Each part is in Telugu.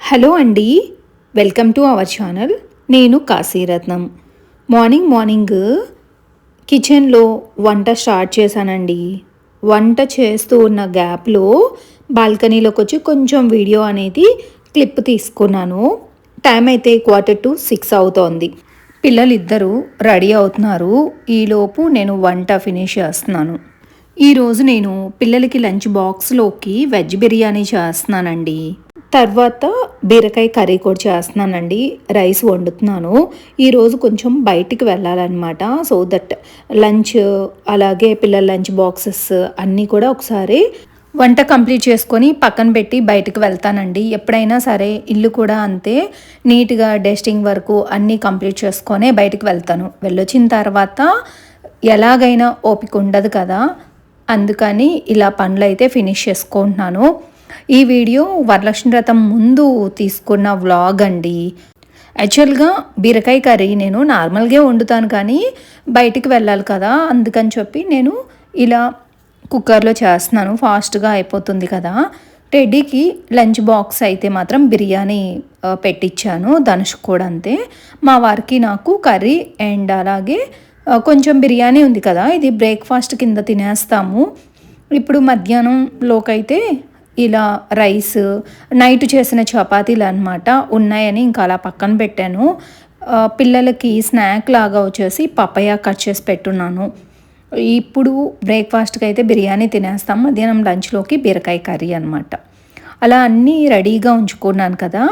హలో అండి. Welcome to our channel. నేను కాశీరత్నం. మార్నింగ్ మార్నింగ్ కిచెన్లో వంట స్టార్ట్ చేశానండి. వంట చేస్తూ ఉన్న గ్యాప్లో బాల్కనీలోకి వచ్చి కొంచెం వీడియో అనేది క్లిప్ తీసుకున్నాను. టైం అయితే క్వార్టర్ టు సిక్స్ అవుతోంది. పిల్లలు ఇద్దరు రెడీ అవుతున్నారు. ఈలోపు నేను వంట ఫినిష్ చేస్తున్నాను. ఈరోజు నేను పిల్లలకి లంచ్ బాక్స్లోకి వెజ్ బిర్యానీ చేస్తున్నానండి. తర్వాత బీరకాయ కర్రీ కూడా చేస్తున్నానండి. రైస్ వండుతున్నాను. ఈరోజు కొంచెం బయటికి వెళ్ళాలన్నమాట. సో దట్ లంచ్ అలాగే పిల్లల లంచ్ బాక్సెస్ అన్నీ కూడా ఒకసారి వంట కంప్లీట్ చేసుకొని పక్కన పెట్టి బయటకు వెళ్తానండి. ఎప్పుడైనా సరే ఇల్లు కూడా అంతే నీట్గా డస్టింగ్ వరకు అన్నీ కంప్లీట్ చేసుకొనే బయటకు వెళ్తాను. వెళ్ళొచ్చిన తర్వాత ఎలాగైనా ఓపిక ఉండదు కదా. అందుకని ఇలా పనులు అయితే ఫినిష్ చేసుకుంటున్నాను. ఈ వీడియో వరలక్ష్మి వ్రతం ముందు తీసుకున్న వ్లాగ్ అండి. యాక్చువల్గా బీరకాయ కర్రీ నేను నార్మల్గా వండుతాను కానీ బయటికి వెళ్ళాలి కదా అందుకని చెప్పి నేను ఇలా కుక్కర్లో చేస్తున్నాను. ఫాస్ట్గా అయిపోతుంది కదా. టెడ్డీకి లంచ్ బాక్స్ అయితే మాత్రం బిర్యానీ పెట్టించాను ధనుష్ కూడా అంతే. మా వారికి నాకు కర్రీ అండ్ అలాగే కొంచెం బిర్యానీ ఉంది కదా ఇది బ్రేక్ఫాస్ట్ కింద తినేస్తాము. ఇప్పుడు మధ్యాహ్నంలోకైతే ఇలా రైస్ నైట్ చేసిన చపాతీలు అనమాట ఉన్నాయని ఇంకా అలా పక్కన పెట్టాను. పిల్లలకి స్నాక్ లాగా వచ్చేసి పపయ కట్ చేసి పెట్టున్నాను. ఇప్పుడు బ్రేక్ఫాస్ట్కి అయితే బిర్యానీ తినేస్తాం మధ్యాహ్నం లంచ్లోకి బీరకాయ కర్రీ అనమాట అలా అన్నీ రెడీగా ఉంచుకున్నాను కదా.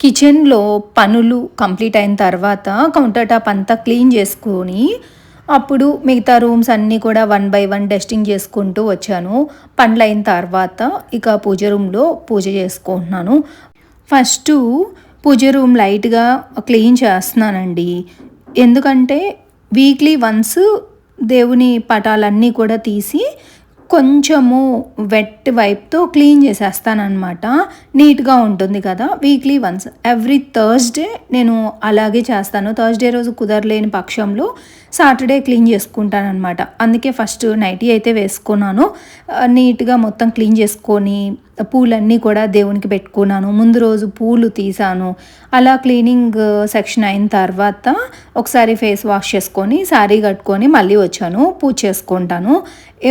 కిచెన్లో పనులు కంప్లీట్ అయిన తర్వాత కౌంటర్ టాప్ అంతా క్లీన్ చేసుకొని అప్పుడు మిగతా రూమ్స్ అన్నీ కూడా వన్ బై వన్ డస్టింగ్ చేసుకుంటూ వచ్చాను. పండ్లు అయిన తర్వాత ఇక పూజ రూమ్లో పూజ చేసుకుంటున్నాను. ఫస్ట్ పూజ రూమ్ లైట్గా క్లీన్ చేస్తున్నానండి. ఎందుకంటే వీక్లీ వన్స్ దేవుని పటాలన్నీ కూడా తీసి కొంచెము వెట్ వైప్తో క్లీన్ చేసేస్తానమాట నీట్గా ఉంటుంది కదా వీక్లీ వన్స్ ఎవ్రీ థర్స్డే నేను అలాగే చేస్తాను. థర్స్డే రోజు కుదరలేని పక్షంలో సాటర్డే క్లీన్ చేసుకుంటానమాట అందుకే ఫస్ట్ నైటీ అయితే వేసుకున్నాను. నీట్గా మొత్తం క్లీన్ చేసుకొని పూలన్నీ కూడా దేవునికి పెట్టుకున్నాను. ముందు రోజు పూలు తీసాను. అలా క్లీనింగ్ సెక్షన్ అయిన తర్వాత ఒకసారి ఫేస్ వాష్ చేసుకొని శారీ కట్టుకొని మళ్ళీ వచ్చాను. పూజ చేసుకుంటాను.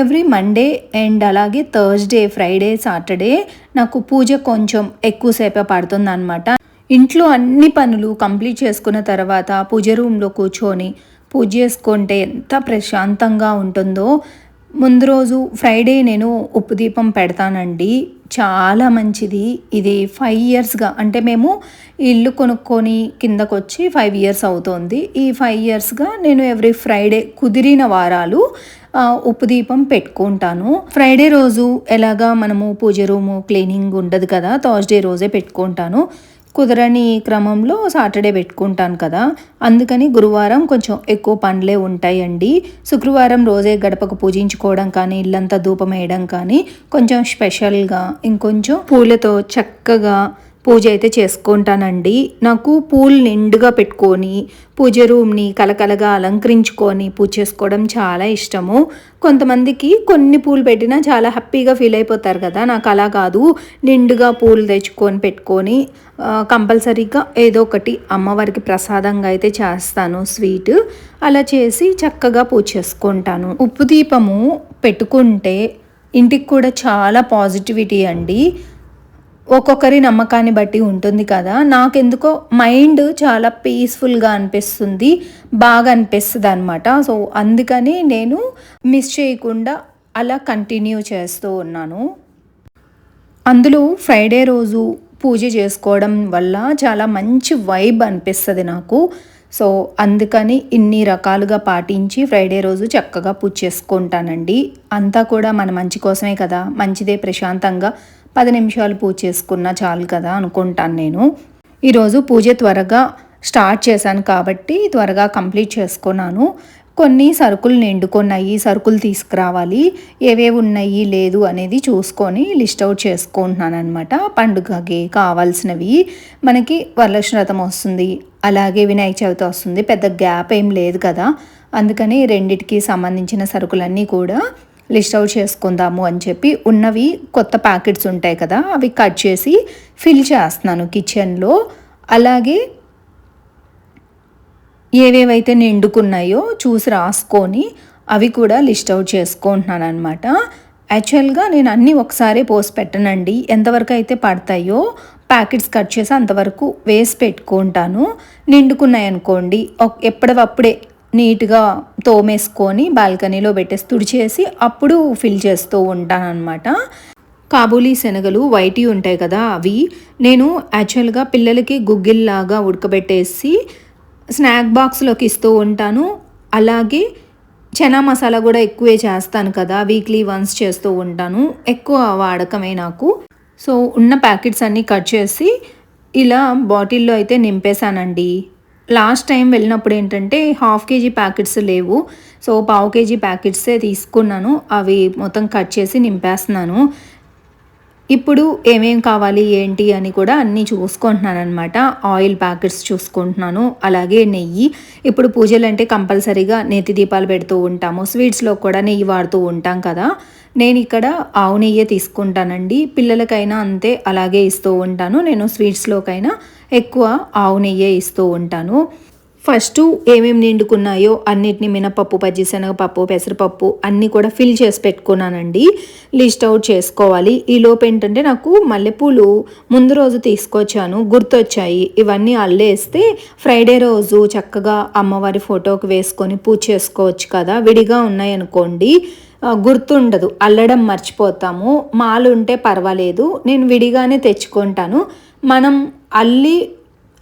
ఎవ్రీ మండే అండ్ అలాగే థర్స్డే ఫ్రైడే సాటర్డే నాకు పూజ కొంచెం ఎక్కువసేపే పడుతుంది అనమాట ఇంట్లో అన్ని పనులు కంప్లీట్ చేసుకున్న తర్వాత పూజ రూమ్లో కూర్చొని పూజ చేసుకుంటే ఎంత ప్రశాంతంగా ఉంటుందో ముందు రోజు ఫ్రైడే నేను ఉప్పు దీపం పెడతానండి. చాలా మంచిది. ఇది ఫైవ్ ఇయర్స్గా అంటే మేము ఇల్లు కొనుక్కొని కిందకు వచ్చి ఫైవ్ ఇయర్స్ అవుతోంది. ఈ ఫైవ్ ఇయర్స్గా నేను ఎవ్రీ ఫ్రైడే కుదిరిన వారాలు ఉప్పు దీపం పెట్టుకుంటాను. ఫ్రైడే రోజు ఎలాగా మనము పూజ రూము క్లీనింగ్ ఉండదు కదా థర్స్డే రోజే పెట్టుకుంటాను. కుదరని క్రమంలో సాటర్డే పెట్టుకుంటాను కదా. అందుకని గురువారం కొంచెం ఎక్కువ పనులే ఉంటాయండి. శుక్రవారం రోజే గడపకు పూజించుకోవడం కానీ ఇల్లంతా ధూపం వేయడం కానీ కొంచెం స్పెషల్గా ఇంకొంచెం పూలతో చక్కగా పూజ అయితే చేసుకుంటానండి. నాకు పూలు నిండుగా పెట్టుకొని పూజ రూమ్ని కలకలగా అలంకరించుకొని పూజ చేసుకోవడం చాలా ఇష్టము. కొంతమందికి కొన్ని పూలు పెట్టినా చాలా హ్యాపీగా ఫీల్ అయిపోతారు కదా. నాకు అలా కాదు. నిండుగా పూలు తెచ్చుకొని పెట్టుకొని కంపల్సరీగా ఏదో ఒకటి అమ్మవారికి ప్రసాదంగా అయితే చేస్తాను స్వీట్. అలా చేసి చక్కగా పూజ చేసుకుంటాను. ఉప్పు దీపము పెట్టుకుంటే ఇంటికి కూడా చాలా పాజిటివిటీ అండి. ఒక్కొక్కరి నమ్మకాన్ని బట్టి ఉంటుంది కదా. నాకెందుకో మైండ్ చాలా పీస్ఫుల్గా అనిపిస్తుంది బాగా అనిపిస్తుంది అనమాట సో అందుకని నేను మిస్ చేయకుండా అలా కంటిన్యూ చేస్తూ ఉన్నాను. అందులో ఫ్రైడే రోజు పూజ చేసుకోవడం వల్ల చాలా మంచి వైబ్ అనిపిస్తుంది నాకు. సో అందుకని ఇన్ని రకాలుగా పాటించి ఫ్రైడే రోజు చక్కగా పూజ చేసుకుంటానండి. అంతా కూడా మన మంచి కోసమే కదా. మంచిదే ప్రశాంతంగా పది నిమిషాలు పూజ చేసుకున్నా చాలు కదా అనుకుంటాను నేను. ఈరోజు పూజ త్వరగా స్టార్ట్ చేశాను కాబట్టి త్వరగా కంప్లీట్ చేసుకున్నాను. కొన్ని సరుకులు నిండుకున్నాయి సరుకులు తీసుకురావాలి ఏవేవి ఉన్నాయి లేదు అనేది చూసుకొని లిస్ట్ అవుట్ చేసుకుంటున్నాను అనమాట పండుగకి కావాల్సినవి. మనకి వరలక్ష్మి రథం వస్తుంది అలాగే వినాయక చవితి వస్తుంది పెద్ద గ్యాప్ ఏం లేదు కదా. అందుకని రెండిటికి సంబంధించిన సరుకులన్నీ కూడా లిస్ట్ అవుట్ చేసుకుందాము అని చెప్పి ఉన్నవి కొత్త ప్యాకెట్స్ ఉంటాయి కదా అవి కట్ చేసి ఫిల్ చేస్తున్నాను కిచెన్లో. అలాగే ఏవేవైతే నిండుకున్నాయో చూసి రాసుకొని అవి కూడా లిస్ట్ అవుట్ చేసుకుంటున్నాను అనమాట యాక్చువల్గా నేను అన్నీ ఒకసారి పోసి పెట్టనండి. ఎంతవరకు అయితే పడతాయో ప్యాకెట్స్ కట్ చేసి అంతవరకు వేసి పెట్టుకుంటాను. నిండుకున్నాయి అనుకోండి ఎప్పటివప్పుడే నీట్గా తోమేసుకొని బాల్కనీలో పెట్టేసి తుడిచేసి అప్పుడు ఫిల్ చేస్తూ ఉంటాను కాబూలీ శనగలు వైటీ ఉంటాయి కదా అవి. నేను యాక్చువల్గా పిల్లలకి గుగ్గిల్లాగా ఉడకబెట్టేసి స్నాక్ బాక్స్లోకి ఇస్తూ ఉంటాను. అలాగే చనా మసాలా కూడా ఎక్కువే చేస్తాను కదా వీక్లీ వన్స్ చేస్తూ ఉంటాను. ఎక్కువ వాడకమే నాకు. సో ఉన్న ప్యాకెట్స్ అన్నీ కట్ చేసి ఇలా బాటిల్లో అయితే నింపేశానండి. లాస్ట్ టైం వెళ్ళినప్పుడు ఏంటంటే హాఫ్ కేజీ ప్యాకెట్స్ లేవు. సో పావు కేజీ ప్యాకెట్సే తీసుకున్నాను. అవి మొత్తం కట్ చేసి నింపేస్తున్నాను. ఇప్పుడు ఏమేం కావాలి ఏంటి అని కూడా అన్నీ చూసుకుంటున్నాను అనమాట ఆయిల్ ప్యాకెట్స్ చూసుకుంటున్నాను. అలాగే నెయ్యి. ఇప్పుడు పూజలు అంటే కంపల్సరీగా నేతి దీపాలు పెడుతూ ఉంటాము. స్వీట్స్లో కూడా నెయ్యి వాడుతూ ఉంటాం కదా. నేను ఇక్కడ ఆవు నెయ్యే తీసుకుంటానండి. పిల్లలకైనా అంతే అలాగే ఇస్తూ ఉంటాను. నేను స్వీట్స్లోకైనా ఎక్కువ ఆవు నెయ్యే ఇస్తూ ఉంటాను. ఫస్ట్ ఏమేమి నిండుకున్నాయో అన్నిటిని మినపప్పు పచ్చిశనగపప్పు పెసరపప్పు అన్నీ కూడా ఫిల్ చేసి పెట్టుకున్నానండి. లిస్ట్ అవుట్ చేసుకోవాలి. ఈ లోపు ఏంటంటే నాకు మల్లెపూలు ముందు రోజు తీసుకొచ్చాను. గుర్తొచ్చాయి. ఇవన్నీ అల్లేస్తే ఫ్రైడే రోజు చక్కగా అమ్మవారి ఫోటోకి వేసుకొని పూజ చేసుకోవచ్చు కదా. విడిగా ఉన్నాయనుకోండి. గుర్తుండదు. అల్లడం మర్చిపోతాము. మాలు ఉంటే పర్వాలేదు. నేను విడిగానే తెచ్చుకుంటాను. మనం అల్లి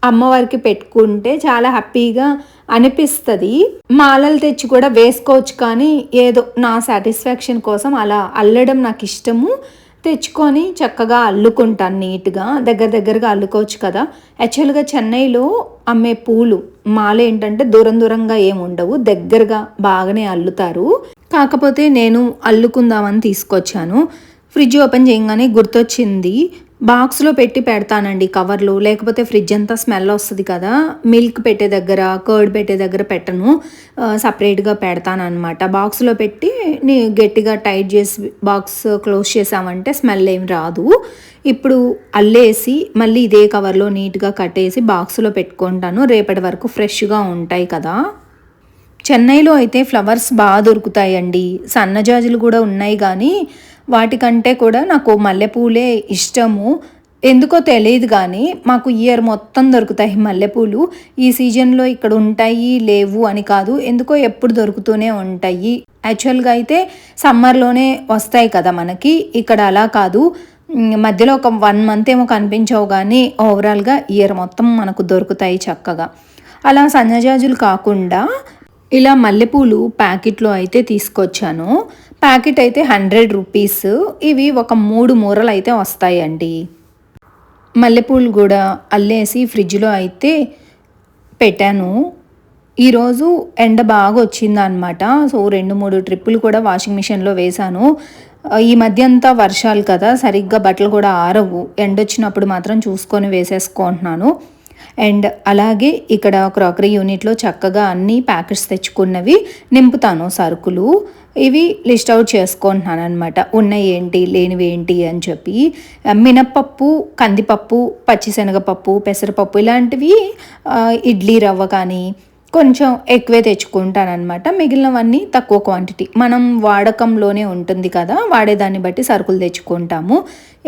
అమ్మవారికి పెట్టుకుంటే చాలా హ్యాపీగా అనిపిస్తుంది. మాలలు తెచ్చి కూడా వేసుకోవచ్చు కానీ ఏదో నా సాటిస్ఫాక్షన్ కోసం అలా అల్లడం నాకు ఇష్టము. తెచ్చుకొని చక్కగా అల్లుకుంటాను నీట్గా. దగ్గర దగ్గరగా అల్లుకోవచ్చు కదా. యాక్చువల్గా చెన్నైలో అమ్మే పూలు మాల ఏంటంటే దూరం దూరంగా ఏమి ఉండవు. దగ్గరగా బాగానే అల్లుతారు. కాకపోతే నేను అల్లుకుందామని తీసుకొచ్చాను. ఫ్రిడ్జ్ ఓపెన్ చేయగానే గుర్తొచ్చింది. బాక్స్లో పెట్టి పెడతానండి కవర్లు. లేకపోతే ఫ్రిడ్జ్ అంతా స్మెల్ వస్తుంది కదా మిల్క్ పెట్టే దగ్గర కర్డ్ పెట్టే దగ్గర పెట్టను. సపరేట్గా పెడతాను అనమాట బాక్స్లో పెట్టి నీ గట్టిగా టైట్ చేసి బాక్స్ క్లోజ్ చేసామంటే స్మెల్ ఏం రాదు. ఇప్పుడు అల్లేసి మళ్ళీ ఇదే కవర్లో నీట్గా కట్టేసి బాక్స్లో పెట్టుకుంటాను. రేపటి వరకు ఫ్రెష్గా ఉంటాయి కదా. చెన్నైలో అయితే ఫ్లవర్స్ బాగా దొరుకుతాయండి. సన్నజాజులు కూడా ఉన్నాయి కానీ వాటికంటే కూడా నాకు మల్లెపూలే ఇష్టము. ఎందుకో తెలియదు కానీ మాకు ఇయర్ మొత్తం దొరుకుతాయి మల్లెపూలు. ఈ సీజన్లో ఇక్కడ ఉంటాయి లేవు అని కాదు ఎందుకో ఎప్పుడు దొరుకుతూనే ఉంటాయి. యాక్చువల్గా అయితే సమ్మర్లోనే వస్తాయి కదా మనకి. ఇక్కడ అలా కాదు. మధ్యలో ఒక వన్ మంత్ ఏమో కనిపించవు కానీ ఓవరాల్గా ఇయర్ మొత్తం మనకు దొరుకుతాయి చక్కగా. అలా సన్నజాజులు కాకుండా ఇలా మల్లెపూలు ప్యాకెట్లో అయితే తీసుకొచ్చాను. ప్యాకెట్ అయితే హండ్రెడ్ రూపీస్. ఇవి ఒక మూడు మూరలు అయితే వస్తాయండి. మల్లెపూలు కూడా అల్లేసి ఫ్రిడ్జ్లో అయితే పెట్టాను. ఈరోజు ఎండ బాగా వచ్చిందనమాట సో రెండు మూడు ట్రిప్పులు కూడా వాషింగ్ మిషన్లో వేశాను. ఈ మధ్య అంతా వర్షాలు కదా సరిగ్గా బట్టలు కూడా ఆరవు. ఎండ వచ్చినప్పుడు మాత్రం చూసుకొని వేసేసుకుంటున్నాను. అండ్ అలాగే ఇక్కడ క్రాకరీ యూనిట్లో చక్కగా అన్ని ప్యాకెట్స్ తెచ్చుకున్నవి నింపుతాను సరుకులు. ఇవి లిస్ట్ అవుట్ చేసుకుంటున్నాను అనమాట ఉన్నాయి ఏంటి లేనివి ఏంటి అని చెప్పి. మినప్పప్పు కందిపప్పు పచ్చిశనగపప్పు పెసరపప్పు ఇలాంటివి ఇడ్లీ రవ్వ కానీ కొంచెం ఎక్కువే తెచ్చుకుంటానమాట మిగిలినవన్నీ తక్కువ క్వాంటిటీ మనం వాడకంలోనే ఉంటుంది కదా వాడేదాన్ని బట్టి సరుకులు తెచ్చుకుంటాము.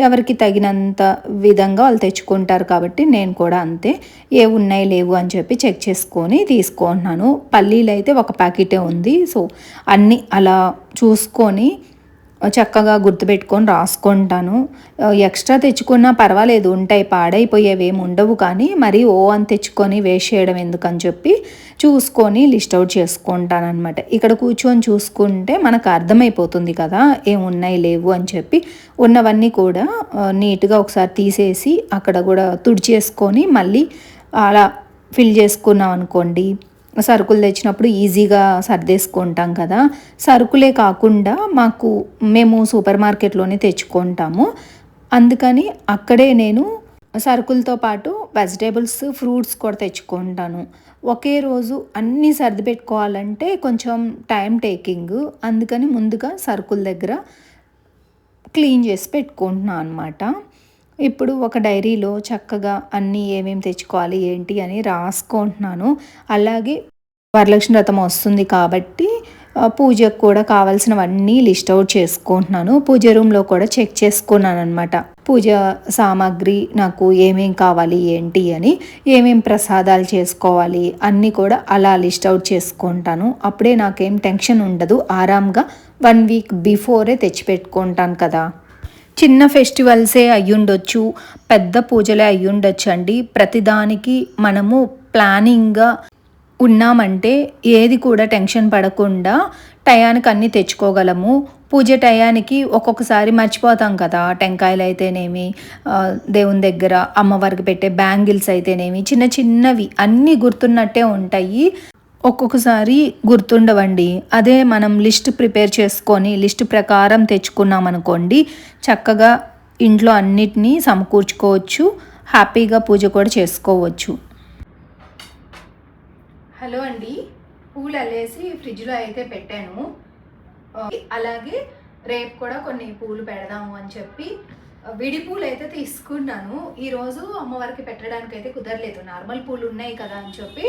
ఎవరికి తగినంత విధంగా వాళ్ళు తెచ్చుకుంటారు కాబట్టి నేను కూడా అంతే. ఏ ఉన్నాయి లేవు అని చెప్పి చెక్ చేసుకొని తీసుకుంటున్నాను పల్లీలు అయితే ఒక ప్యాకెటే ఉంది. సో అన్నీ అలా చూసుకొని చక్కగా గుర్తుపెట్టుకొని రాసుకుంటాను. ఎక్స్ట్రా తెచ్చుకున్నా పర్వాలేదు ఉంటాయి పాడైపోయేవి ఏమి ఉండవు కానీ మరి ఓ అని తెచ్చుకొని వేస్ట్ చేయడం ఎందుకని చెప్పి చూసుకొని లిస్ట్ అవుట్ చేసుకుంటాను అనమాట ఇక్కడ కూర్చొని చూసుకుంటే మనకు అర్థమైపోతుంది కదా ఏమున్నాయి లేవు అని చెప్పి. ఉన్నవన్నీ కూడా నీట్గా ఒకసారి తీసేసి అక్కడ కూడా తుడిచేసుకొని మళ్ళీ అలా ఫిల్ చేసుకున్నాం అనుకోండి సరుకులు తెచ్చినప్పుడు ఈజీగా సర్దేసుకుంటాం కదా. సరుకులే కాకుండా మాకు మేము సూపర్ మార్కెట్లోనే తెచ్చుకుంటాము. అందుకని అక్కడే నేను సరుకులతో పాటు వెజిటేబుల్స్ ఫ్రూట్స్ కూడా తెచ్చుకుంటాను. ఒకే రోజు అన్నీ సర్ది పెట్టుకోవాలంటే కొంచెం టైం టేకింగ్. అందుకని ముందుగా సరుకుల దగ్గర క్లీన్ చేసి పెట్టుకుంటున్నాను అనమాట ఇప్పుడు ఒక డైరీలో చక్కగా అన్నీ ఏమేమి తెచ్చుకోవాలి ఏంటి అని రాసుకుంటున్నాను. అలాగే వరలక్ష్మి వ్రతం వస్తుంది కాబట్టి పూజకు కూడా కావాల్సినవన్నీ లిస్ట్ అవుట్ చేసుకుంటున్నాను. పూజ రూమ్లో కూడా చెక్ చేసుకున్నాను అనమాట పూజ సామాగ్రి నాకు ఏమేం కావాలి ఏంటి అని ఏమేం ప్రసాదాలు చేసుకోవాలి అన్నీ కూడా అలా లిస్ట్ అవుట్ చేసుకుంటాను. అప్పుడే నాకేం టెన్షన్ ఉండదు. ఆరాంగా వన్ వీక్ బిఫోరే తెచ్చిపెట్టుకుంటాను కదా. చిన్న ఫెస్టివల్సే అయ్యుండొచ్చు పెద్ద పూజలే అయ్యుండొచ్చు అండి ప్రతిదానికి మనము ప్లానింగ్గా ఉన్నామంటే ఏది కూడా టెన్షన్ పడకుండా టయానికి అన్నీ తెచ్చుకోగలము. పూజ టయానికి ఒక్కొక్కసారి మర్చిపోతాం కదా టెంకాయలు అయితేనేమి దేవుని దగ్గర అమ్మవారికి పెట్టే బ్యాంగిల్స్ అయితేనేమి చిన్న చిన్నవి అన్నీ గుర్తున్నట్టే ఉంటాయి. ఒక్కొక్కసారి గుర్తుండవండి. అదే మనం లిస్ట్ ప్రిపేర్ చేసుకొని లిస్ట్ ప్రకారం తెచ్చుకున్నాం అనుకోండి చక్కగా ఇంట్లో అన్నిటినీ సమకూర్చుకోవచ్చు హ్యాపీగా పూజ కూడా చేసుకోవచ్చు. హలో అండి. పూలు అల్లేసి ఫ్రిడ్జ్లో అయితే పెట్టాను. అలాగే రేపు కూడా కొన్ని పూలు పెడదాము అని చెప్పి విడి పూలు అయితే తీసుకున్నాను. ఈరోజు అమ్మవారికి పెట్టడానికి అయితే కుదరలేదు. నార్మల్ పూలు ఉన్నాయి కదా అని చెప్పి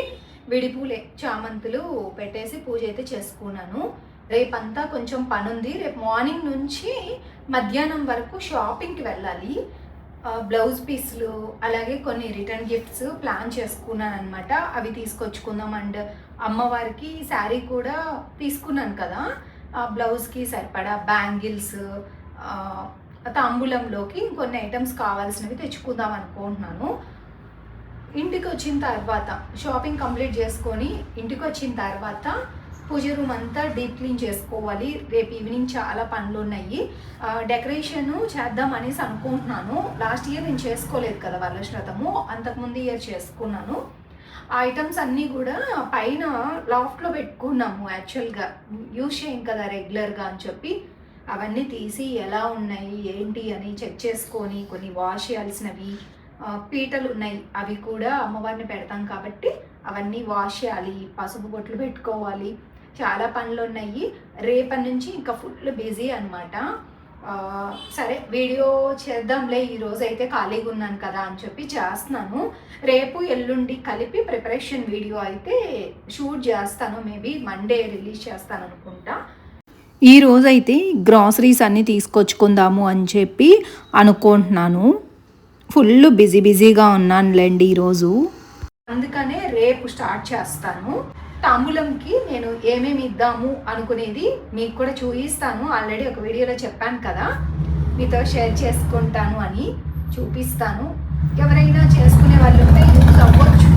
విడిపూలే చామంతులు పెట్టేసి పూజ అయితే చేసుకున్నాను. రేపంతా కొంచెం పని ఉంది రేపు మార్నింగ్ నుంచి మధ్యాహ్నం వరకు షాపింగ్కి వెళ్ళాలి. బ్లౌజ్ పీస్లు అలాగే కొన్ని రిటర్న్ గిఫ్ట్స్ ప్లాన్ చేసుకున్నాను అనమాట అవి తీసుకొచ్చుకుందాం. అండ్ అమ్మవారికి శారీ కూడా తీసుకున్నాను కదా. బ్లౌజ్కి సరిపడా బ్యాంగిల్స్ తాంబూలంలోకి ఇంకొన్ని ఐటమ్స్ కావాల్సినవి తెచ్చుకుందాం అనుకుంటున్నాను. ఇంటికి వచ్చిన తర్వాత షాపింగ్ కంప్లీట్ చేసుకొని ఇంటికి వచ్చిన తర్వాత పూజ రూమ్ అంతా డీప్ క్లీన్ చేసుకోవాలి. రేపు ఈవినింగ్ చాలా పనులు ఉన్నాయి డెకరేషన్ చేద్దాం అనేసి అనుకుంటున్నాను. లాస్ట్ ఇయర్ నేను చేసుకోలేదు కదా వరలశ్రతము అంతకుముందు ఇయర్ చేసుకున్నాను. ఆ ఐటమ్స్ అన్నీ కూడా పైన లాఫ్ట్లో పెట్టుకున్నాము యాక్చువల్గా యూజ్ చేయం కదా రెగ్యులర్గా అని చెప్పి. అవన్నీ తీసి ఎలా ఉన్నాయి ఏంటి అని చెక్ చేసుకొని కొన్ని వాష్ చేయాల్సినవి. పీటలు ఉన్నాయి. అవి కూడా అమ్మవారిని పెడతాం కాబట్టి అవన్నీ వాష్ చేయాలి పసుపు బొట్లు పెట్టుకోవాలి. చాలా పనులు ఉన్నాయి. రేపటి నుంచి ఇంకా ఫుల్ బిజీ అనమాట సరే వీడియో చేద్దాంలే. ఈరోజు అయితే ఖాళీగా ఉన్నాను కదా అని చెప్పి చేస్తున్నాను. రేపు ఎల్లుండి కలిపి ప్రిపరేషన్ వీడియో అయితే షూట్ చేస్తాను. మేబీ మండే రిలీజ్ చేస్తాను అనుకుంటా. ఈ రోజైతే గ్రాసరీస్ అన్నీ తీసుకొచ్చుకుందాము అని చెప్పి అనుకుంటున్నాను. ఫుల్ బిజీ బిజీగా ఉన్నానులేండి ఈరోజు. అందుకనే రేపు స్టార్ట్ చేస్తాను. తాంబూలంకి నేను ఏమేమి ఇద్దాము అనుకునేది మీకు కూడా చూపిస్తాను. ఆల్రెడీ ఒక వీడియోలో చెప్పాను కదా. మీతో షేర్ చేసుకుంటాను అని చూపిస్తాను. ఎవరైనా చేసుకునే వాళ్ళు ఉంటే యూజ్ అవ్వచ్చు.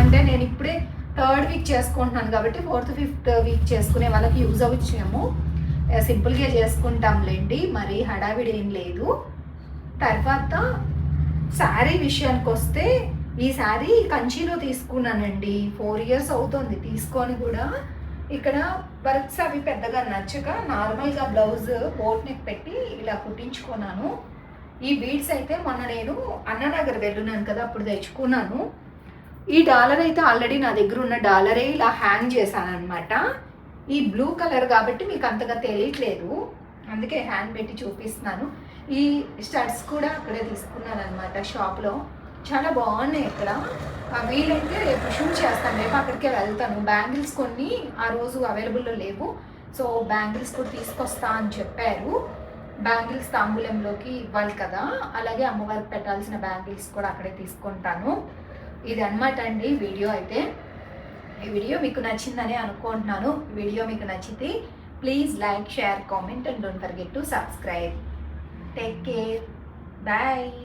అంటే నేను ఇప్పుడే థర్డ్ వీక్ చేసుకుంటున్నాను కాబట్టి ఫోర్త్ ఫిఫ్త్ వీక్ చేసుకునే వాళ్ళకి యూజ్ అవ్వచ్చేమో. సింపుల్గా చేసుకుంటాంలేండి. మరి హడావిడి ఏం లేదు. తర్వాత శారీ విషయానికి వస్తే ఈ శారీ కంచిలో తీసుకున్నానండి. ఫోర్ ఇయర్స్ అవుతుంది. తీసుకొని కూడా ఇక్కడ వర్క్స్ అవి పెద్దగా నచ్చక నార్మల్గా బ్లౌజ్ బోట్ నెక్ పెట్టి ఇలా కుట్టించుకున్నాను. ఈ బీడ్స్ అయితే మొన్న నేను అన్ననగర్ వెళ్ళున్నాను కదా అప్పుడు తెచ్చుకున్నాను. ఈ డాలర్ అయితే ఆల్రెడీ నా దగ్గర ఉన్న డాలరే ఇలా హ్యాంగ్ చేశాను అనమాట ఈ బ్లూ కలర్ కాబట్టి మీకు అంతగా తెలియట్లేదు. అందుకే హ్యాండ్ పెట్టి చూపిస్తున్నాను. ఈ స్టడ్స్ కూడా అక్కడే తీసుకున్నాను అనమాట షాప్లో. చాలా బాగున్నాయి ఇక్కడ వీలైతే రేపు షూట్ చేస్తాను. రేపు అక్కడికే వెళ్తాను. బ్యాంగిల్స్ కొన్ని ఆ రోజు అవైలబుల్లో లేవు. సో బ్యాంగిల్స్ కూడా తీసుకొస్తా అని చెప్పారు. బ్యాంగిల్స్ తాంబూలంలోకి ఇవ్వాలి కదా. అలాగే అమ్మవారికి పెట్టాల్సిన బ్యాంగిల్స్ కూడా అక్కడే తీసుకుంటాను. ఇది అనమాట అండి వీడియో అయితే. ఈ వీడియో మీకు నచ్చిందని అనుకుంటున్నాను. వీడియో మీకు నచ్చితే please like share comment and don't forget to subscribe. martes, que bye.